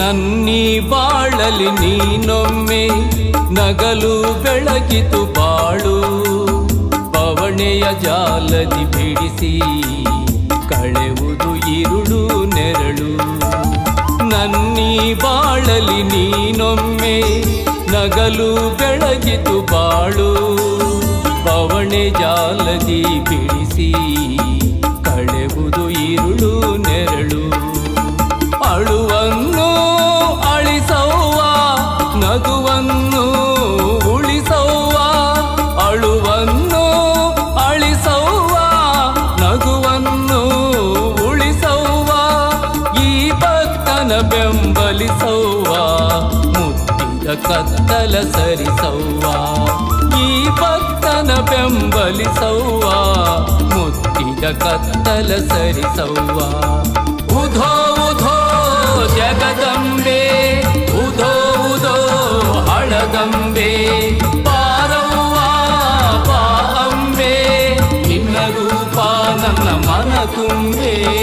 ನನ್ನೀ ಬಾಳಲಿ ನೀನೊಮ್ಮೆ ನಗಲು ಬೆಳಗಿತು ಬಾಳು. ಪವಣೆಯ ಜಾಲದಿ ಬಿಡಿಸಿ ಕಳೆವುದು ಇರುಳು ನೆರಳು. ನನ್ನಿ ಬಾಳಲಿ ನೀನೊಮ್ಮೆ ನಗಲು ಬೆಳಗಿತು ಬಾಳು. ಪವಣೆ ಜಾಲದಿ ಬಿಡಿಸಿ ಕಳೆವುದು ಇರುಳು ನೆರಳು. ಅಳುವನ್ನು ಭಕ್ತನ ಬೆಂಬಲಿಸವ್ವ? ಮುತ್ತಿದ ಕತ್ತಲ ಸರಿಸವ್ವ? ಈ ಭಕ್ತನ ಬೆಂಬಲಿಸವ್ವ? ಮುತ್ತಿದ ಕತ್ತಲ ಸರಿಸವ್ವ? ಉಧೋ ಉಧೋ, ಜಗದಂಬೆ, ಉಧೋ ಉಧೋ, ಹಳದಂಬೆ, ಪಾರವ್ವ ಪಾ ಅಂಬೆ ನಿನ್ನ ರೂಪ ನನ್ನ ಮನ ತುಂಬೆ.